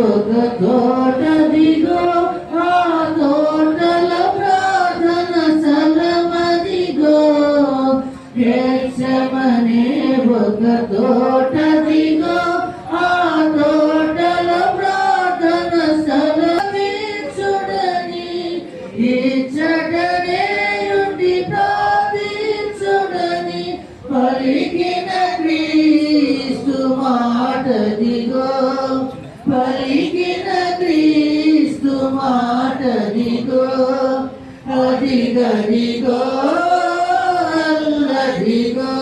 ఒక తోట దిగో ఆ తోటల ప్రార్థన సలమదిగో యక్షమనే ఒక తోట దిగో ఆ తోటల ప్రార్థన సలమిచ్చుడని ఇచ్చటనే ఉండి ప్రార్థించుడని పలికిన క్రీస్తు మాట దిగో పలికిన క్రీస్తు మాటదిగో అదిగదిగో అల్లదిగో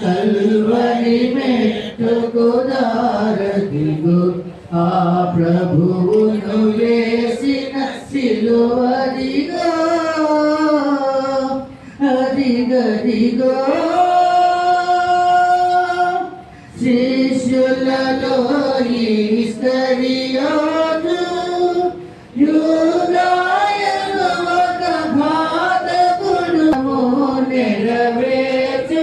కల్వరి మెట్టుకు దారదిగో ఆ ప్రభువును వేసిన సిలువదిగో అదిగదిగో శిష్యులలో ఇస్కరియోతు యూదాయను ఒక బాధకుడు నెరవేర్చుటకై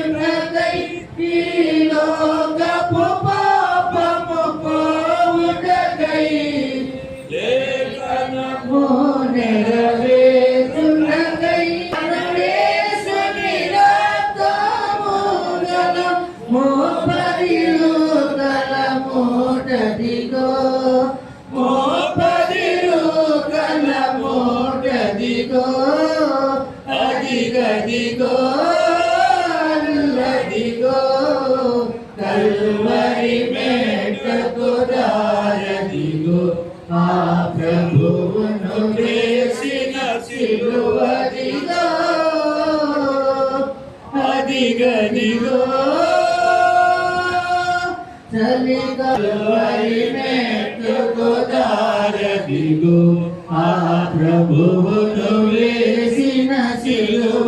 ఈ లోకపు పాపము పోవుటకై. లేఖనము నెరవేర్చుటకై యేసుని రక్తము గల మోపరియు గల మోటదిగో మోపరియు గల మోటదిగో అదిగదిగో అల్లదిగో కల్వరి మేటకు దారదిగో ఆ ప్రభువును వేసిన సిలువదిగో అదిగదిగో. ప్రభువును వేసిన సిలువదిగో